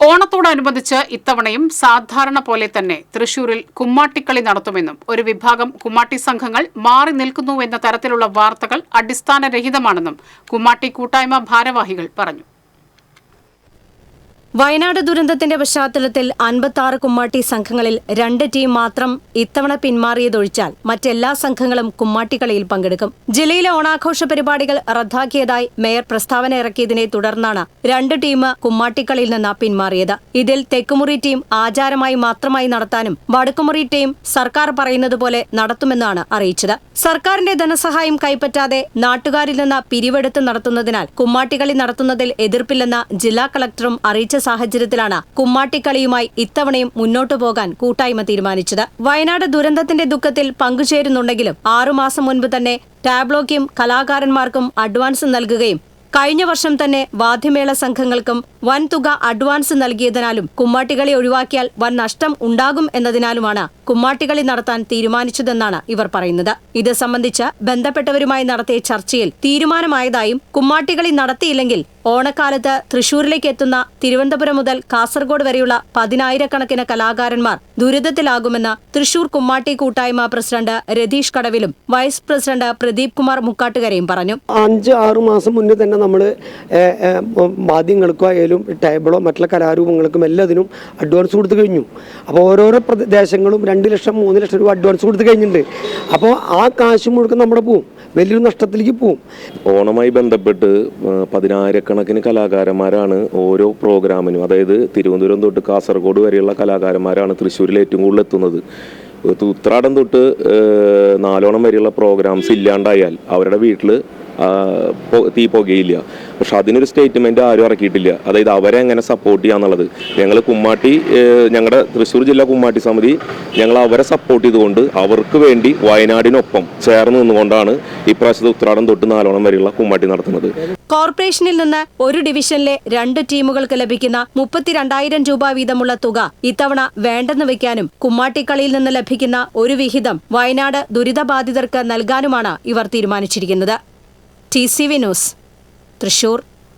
ഓണത്തോടനുബന്ധിച്ച് ഇത്തവണയും സാധാരണ പോലെ തന്നെ തൃശൂരിൽ കുമ്മാട്ടിക്കളി നടത്തുമെന്നും ഒരു വിഭാഗം കുമ്മാട്ടി സംഘങ്ങൾ മാറി നിൽക്കുന്നുവെന്ന തരത്തിലുള്ള വാർത്തകൾ അടിസ്ഥാനരഹിതമാണെന്നും കുമ്മാട്ടി കൂട്ടായ്മ ഭാരവാഹികൾ പറഞ്ഞു. വയനാട് ദുരന്തത്തിന്റെ പശ്ചാത്തലത്തിൽ അൻപത്തി ആറ് കുമ്മാട്ടി സംഘങ്ങളിൽ രണ്ട് ടീം മാത്രം ഇത്തവണ പിന്മാറിയതൊഴിച്ചാൽ മറ്റെല്ലാ സംഘങ്ങളും കുമ്മാട്ടിക്കളിയിൽ പങ്കെടുക്കും. ജില്ലയിലെ ഓണാഘോഷ പരിപാടികൾ റദ്ദാക്കിയതായി മേയർ പ്രസ്താവന ഇറക്കിയതിനെ തുടർന്നാണ് രണ്ട് ടീം കുമ്മാട്ടിക്കളിയിൽ നിന്ന് പിന്മാറിയത്. ഇതിൽ തെക്കുമുറി ടീം ആചാരമായി മാത്രമായി നടത്താനും വടക്കുമുറി ടീം സർക്കാർ പറയുന്നത് പോലെ നടത്തുമെന്നാണ് അറിയിച്ചത്. സർക്കാരിന്റെ ധനസഹായം കൈപ്പറ്റാതെ നാട്ടുകാരിൽ നിന്ന് പിരിവെടുത്ത് നടത്തുന്നതിനാൽ കുമ്മാട്ടികളി നടത്തുന്നതിൽ എതിർപ്പില്ലെന്ന് ജില്ലാ കളക്ടറും അറിയിച്ച സാഹചര്യത്തിലാണ് കുമ്മാട്ടിക്കളിയുമായി ഇത്തവണയും മുന്നോട്ടു പോകാൻ കൂട്ടായ്മ തീരുമാനിച്ചത്. വയനാട് ദുരന്തത്തിന്റെ ദുഃഖത്തിൽ പങ്കുചേരുന്നുണ്ടെങ്കിലും ആറുമാസം മുൻപ് തന്നെ ടാബ്ലോയ്ക്കും കലാകാരന്മാർക്കും അഡ്വാൻസ് നൽകുകയും കഴിഞ്ഞ വർഷം തന്നെ വാദ്യമേള സംഘങ്ങൾക്കും വൻ തുക അഡ്വാൻസ് നൽകിയതിനാലും കുമ്മാട്ടികളി ഒഴിവാക്കിയാൽ വൻ നഷ്ടം ഉണ്ടാകും എന്നതിനാലുമാണ് കുമ്മാട്ടികളി നടത്താൻ തീരുമാനിച്ചതെന്നാണ് ഇവർ പറയുന്നത്. ഇത് സംബന്ധിച്ച് ബന്ധപ്പെട്ടവരുമായി നടത്തിയ ചർച്ചയിൽ തീരുമാനമായതായും കുമ്മാട്ടികളി നടത്തിയില്ലെങ്കിൽ ഓണക്കാലത്ത് തൃശൂരിലേക്ക് എത്തുന്ന തിരുവനന്തപുരം മുതൽ കാസർഗോഡ് വരെയുള്ള പതിനായിരക്കണക്കിന് കലാകാരന്മാർ ദുരിതത്തിലാകുമെന്ന് തൃശൂർ കുമ്മാട്ടി കൂട്ടായ്മ പ്രസിഡന്റ് രതീഷ് കടവിലും വൈസ് പ്രസിഡന്റ് പ്രദീപ് കുമാർ മുക്കാട്ടുകരയും പറഞ്ഞു. അഞ്ച് ആറു മാസം മുന്നേ തന്നെ നമ്മൾ വാദ്യങ്ങൾക്കോ ആയാലും ടേബിളോ മറ്റുള്ള കലാരൂപങ്ങൾക്കും എല്ലാത്തിനും അഡ്വാൻസ് കൊടുത്തു കഴിഞ്ഞു. അപ്പോൾ ഓരോരോ പ്രദേശങ്ങളും രണ്ട് ലക്ഷം മൂന്ന് ലക്ഷം രൂപ അഡ്വാൻസ് കൊടുത്തു കഴിഞ്ഞിട്ടുണ്ട്. അപ്പോൾ ആ കാശ് മുഴുക്കം നമ്മുടെ പോവും. വലിയൊരു നഷ്ടത്തിലേക്ക് പോവും. ഓണമായി ബന്ധപ്പെട്ട് പതിനായിരക്കണക്കിന് കലാകാരന്മാരാണ് ഓരോ പ്രോഗ്രാമിനും അതായത് തിരുവനന്തപുരം തൊട്ട് കാസർഗോഡ് വരെയുള്ള കലാകാരന്മാരാണ് തൃശ്ശൂരിൽ ഏറ്റവും കൂടുതൽ എത്തുന്നത്. ഉത്രാടം തൊട്ട് നാലോണം വരെയുള്ള പ്രോഗ്രാംസ് ഇല്ലാണ്ടായാൽ അവരുടെ വീട്ടിൽ തീ പുകയില്ല. പക്ഷെ അതിനൊരു സ്റ്റേറ്റ്മെന്റ് ആരും ഇറക്കിയിട്ടില്ല. അതായത് അവരെ എങ്ങനെ സപ്പോർട്ട് ചെയ്യാന്നുള്ളത് ഞങ്ങൾ കുമ്മാട്ടി ഞങ്ങളുടെ തൃശ്ശൂർ ജില്ലാ കുമ്മാട്ടി സമിതി ഞങ്ങൾ അവരെ സപ്പോർട്ട് ചെയ്തുകൊണ്ട് അവർക്ക് വേണ്ടി വയനാടിനൊപ്പം ചേർന്ന് നിന്നുകൊണ്ടാണ് ഇപ്രാവശ്യത്തെ ഉത്രാടം തൊട്ട് നാലോണം വരെയുള്ള കുമ്മാട്ടി നടത്തുന്നത്. കോർപ്പറേഷനിൽ നിന്ന് ഒരു ഡിവിഷനിലെ രണ്ട് ടീമുകൾക്ക് ലഭിക്കുന്ന മുപ്പത്തിരണ്ടായിരം രൂപ വീതമുള്ള തുക ഇത്തവണ വേണ്ടെന്ന് വെക്കാനും കുമ്മാട്ടിക്കളിയിൽ നിന്ന് ലഭിക്കുന്ന ഒരു വിഹിതം വയനാട് ദുരിതബാധിതർക്ക് നൽകാനുമാണ് ഇവർ തീരുമാനിച്ചിരിക്കുന്നത്. T C V news Thrissur.